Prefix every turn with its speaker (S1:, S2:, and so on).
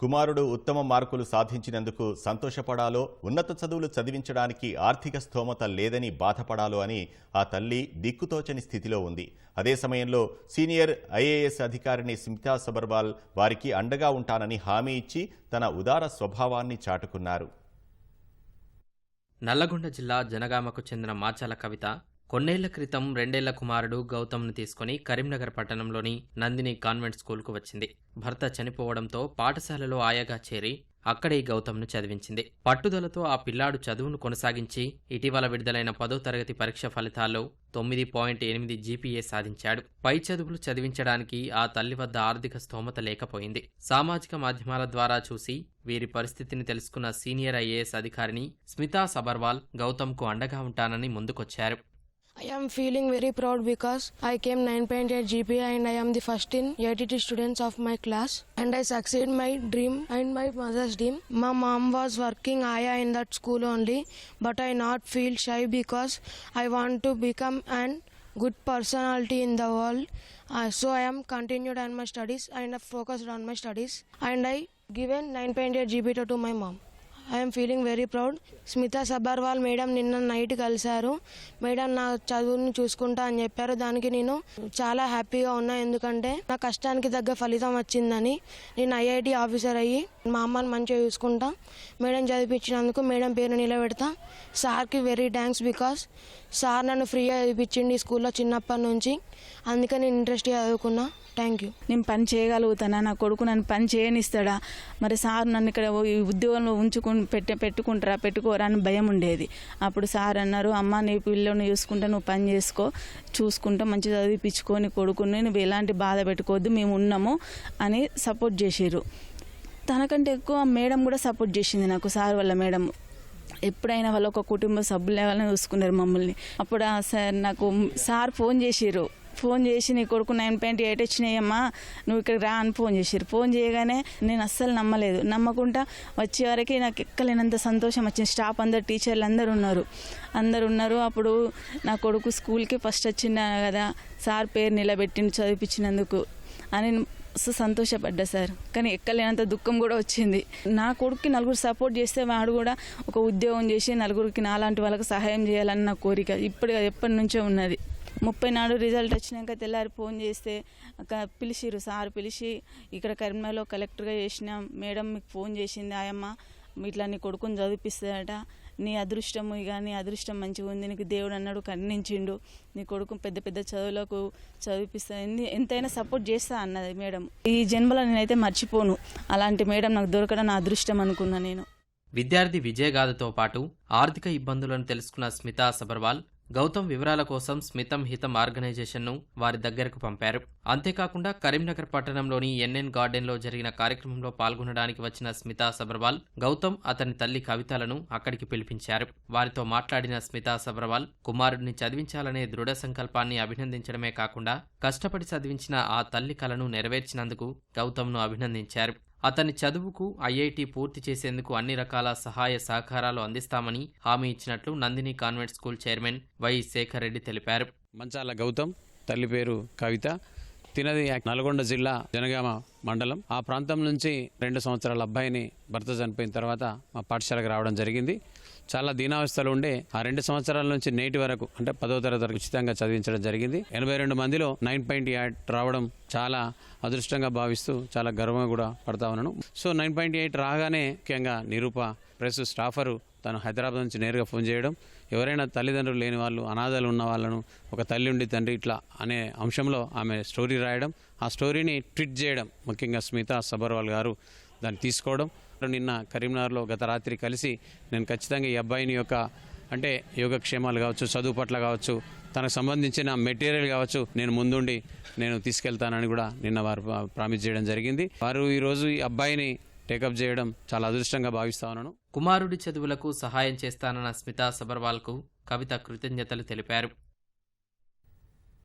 S1: కుమారుడు ఉత్తమ మార్కులు సాధించినందుకు సంతోషపడాలో ఉన్నత చదువులు చదివించడానికి ఆర్థిక స్తోమత లేదని బాధపడాలో అని ఆ తల్లి దిక్కుతోచని స్థితిలో ఉంది. అదే సమయంలో సీనియర్ ఐఏఎస్ అధికారిని స్మితా సబర్వాల్ వారికి అండగా ఉంటానని హామీ ఇచ్చి తన ఉదార స్వభావాన్ని చాటుకున్నారు.
S2: నల్లగొండ జిల్లా జనగామకు చెందిన మాచాల కవిత కొన్నేళ్ళ క్రితం రెండేళ్ళ కుమారుడు గౌతమ్ను తీసుకుని కరీంనగర్ పట్టణంలోని నందిని కాన్వెంట్ స్కూల్కు వచ్చింది. భర్త చనిపోవడంతో పాఠశాలలో ఆయాగా చేరి అక్కడే గౌతమ్ను చదివించింది. పట్టుదలతో ఆ పిల్లాడు చదువును కొనసాగించి ఇటీవల విడుదలైన పదో తరగతి పరీక్ష ఫలితాల్లో తొమ్మిది పాయింట్ ఎనిమిది జీపీఏ సాధించాడు. పై చదువులు చదివించడానికి ఆ తల్లి వద్ద ఆర్థిక స్తోమత లేకపోయింది. సామాజిక మాధ్యమాల ద్వారా చూసి వీరి పరిస్థితిని తెలుసుకున్న సీనియర్ ఐఏఎస్ అధికారిని స్మితా సబర్వాల్ గౌతమ్కు అండగా ఉంటానని ముందుకొచ్చారు.
S3: I am feeling very proud because I came 9.8 GPA and I am the first in 82 students of my class and I succeed my dream and my mother's dream. My mom was working Aya in that school only but I not feel shy because I want to become an good personality in the world. Uh, so I am continued on my studies and focused on my studies and I given 9.8 GPA to my mom. I'm feeling very proud Smita Sabharwal madam నిన్న night కలిశారు. Madam నా చదువుని చూసుకుంటా అని చెప్పారు. దానికి నేను చాలా హ్యాపీగా ఉన్నా. ఎందుకంటే నా కష్టానికి తగ్గ ఫలితం వచ్చిందని నేను ఐఐటి ఆఫీసర్ అయ్యి మా అమ్మని మంచిగా చూసుకుంటా. మేడం చదివించినందుకు మేడం పేరు నిలబెడతా. సార్కి వెరీ థ్యాంక్స్ బికాస్ సార్ నన్ను ఫ్రీగా చదివించింది ఈ స్కూల్లో చిన్నప్పటి నుంచి. అందుకే నేను ఇంట్రెస్ట్గా చదువుకున్నా. థ్యాంక్ యూ
S4: నేను పని చేయగలుగుతానా? నా కొడుకు నన్ను పని చేయనిస్తాడా? మరి సార్ నన్ను ఇక్కడ ఈ ఉద్యోగంలో ఉంచుకుని పెట్ట పెట్టుకుంటారా? పెట్టుకోరా అని భయం ఉండేది. అప్పుడు సార్ అన్నారు అమ్మ నీ పిల్లని చూసుకుంటే నువ్వు పని చేసుకో చూసుకుంటా మంచి చదివిపించుకొని కొడుకుని నువ్వు ఎలాంటి బాధ పెట్టుకోవద్దు మేము ఉన్నాము అని సపోర్ట్ చేసారు తనకంటే ఎక్కువ మేడం కూడా సపోర్ట్ చేసింది నాకు సార్ వాళ్ళ మేడం. ఎప్పుడైనా వాళ్ళ ఒక కుటుంబ సభ్యులు వాళ్ళని చూసుకున్నారు మమ్మల్ని. అప్పుడు సార్ నాకు సార్ ఫోన్ చేసిర్రు. ఫోన్ చేసి నీ కొడుకు నైన్ పాయింట్ ఎయిట్ వచ్చినాయమ్మా నువ్వు ఇక్కడికి రా అని ఫోన్ చేసిర్రు. ఫోన్ చేయగానే నేను అస్సలు నమ్మలేదు. నమ్మకుండా వచ్చే వరకు నాకు ఎక్కలేనంత సంతోషం వచ్చింది. స్టాఫ్ అందరు టీచర్లు అందరు ఉన్నారు. అందరు ఉన్నారు. అప్పుడు నా కొడుకు స్కూల్కి ఫస్ట్ వచ్చిందా కదా సార్ పేరు నిలబెట్టిండు చదివించినందుకు అని సంతోషపడ్డా సార్. కానీ ఎక్కలేనంత దుఃఖం కూడా వచ్చింది. నా కొడుకు నలుగురు సపోర్ట్ చేస్తే వాడు కూడా ఒక ఉద్యోగం చేసి నలుగురికి నాలాంటి వాళ్ళకి సహాయం చేయాలని నా కోరిక ఇప్పుడు ఎప్పటి నుంచో ఉన్నది. ముప్పై నాడు రిజల్ట్ వచ్చినాక తెల్లారి ఫోన్ చేస్తే పిలిచిరు సార్ పిలిచి ఇక్కడ కరీంనగర్లో కలెక్టర్గా చేసిన మేడం మీకు ఫోన్ చేసింది ఆయమ్మ ఇట్లా నీ కొడుకుని చదివిపిస్తాడట నీ అదృష్టము ఇక నీ అదృష్టం మంచిగా ఉంది నీకు దేవుడు అన్నాడు కరుణించిండు నీ కొడుకు పెద్ద పెద్ద చదువులకు చదివిపిస్తుంది ఎంతైనా సపోర్ట్ చేస్తా అన్నది మేడం. ఈ జన్మలో నేనైతే మర్చిపోను అలాంటి మేడం నాకు దొరకడం నా అదృష్టం అనుకున్నా నేను.
S2: విద్యార్థి విజయగాథతో పాటు ఆర్థిక ఇబ్బందులను తెలుసుకున్న స్మితా సబర్వాల్ గౌతమ్ వివరాల కోసం స్మితం హితం ఆర్గనైజేషన్ను వారి దగ్గరకు పంపారు. అంతేకాకుండా కరీంనగర్ పట్టణంలోని ఎన్ఎన్ గార్డెన్లో జరిగిన కార్యక్రమంలో పాల్గొనడానికి వచ్చిన స్మితా సబర్వాల్ గౌతమ్ అతని తల్లి కవితలను అక్కడికి పిలిపించారు. వారితో మాట్లాడిన స్మితా సబర్వాల్ కుమారుడిని చదివించాలనే దృఢ సంకల్పాన్ని అభినందించడమే కాకుండా కష్టపడి చదివించిన ఆ తల్లి కలను నెరవేర్చినందుకు గౌతమ్ను అభినందించారు. అతని చదువుకు ఐఐటి పూర్తి చేసేందుకు అన్ని రకాల సహాయ సహకారాలు అందిస్తామని హామీ ఇచ్చినట్లు Nandini convent school chairman Y Shekar Reddy తెలిపారు.
S5: మంచాల గౌతమ్ తల్లి పేరు కవిత. తినది నల్గొండ జిల్లా జనగామ మండలం. ఆ ప్రాంతం నుంచి రెండు సంవత్సరాల అబ్బాయిని భర్త చనిపోయిన తర్వాత మా పాఠశాలకు రావడం జరిగింది. చాలా దీనావస్థలు ఉండే ఆ రెండు సంవత్సరాల నుంచి నేటి వరకు అంటే పదో తరగతి వరకు ఉచితంగా చదివించడం జరిగింది. ఎనభై రెండు మందిలో నైన్ పాయింట్ ఎయిట్ రావడం చాలా అదృష్టంగా భావిస్తూ చాలా గర్వంగా కూడా పడతా ఉన్నాను. సో నైన్ పాయింట్ ఎయిట్ రాగానే ముఖ్యంగా నిరూప ప్రెస్ స్టాఫరు తను హైదరాబాద్ నుంచి నేరుగా ఫోన్ చేయడం. ఎవరైనా తల్లిదండ్రులు లేని వాళ్ళు అనాథలు ఉన్న వాళ్ళను ఒక తల్లి ఉండి తండ్రి ఇట్లా అనే అంశంలో ఆమె స్టోరీ రాయడం. ఆ స్టోరీని ట్వీట్ చేయడం ముఖ్యంగా స్మితా సబర్వాల్ గారు దాన్ని తీసుకోవడం. నిన్న కరీంనగర్లో గత రాత్రి కలిసి నేను ఖచ్చితంగా ఈ అబ్బాయిని యొక్క అంటే యోగక్షేమాలు కావచ్చు చదువు పట్ల కావచ్చు తనకు సంబంధించిన మెటీరియల్ కావచ్చు నేను ముందుండి నేను తీసుకెళ్తానని కూడా నిన్న వారు ప్రామిస్ చేయడం జరిగింది. వారు ఈరోజు ఈ అబ్బాయిని టేకప్ చేయడం చాలా అదృష్టంగా భావిస్తా ఉన్నాను.
S2: కుమారుడి చదువులకు సహాయం చేస్తానన్న స్మితా సబర్వాల్కు కవిత కృతజ్ఞతలు తెలిపారు.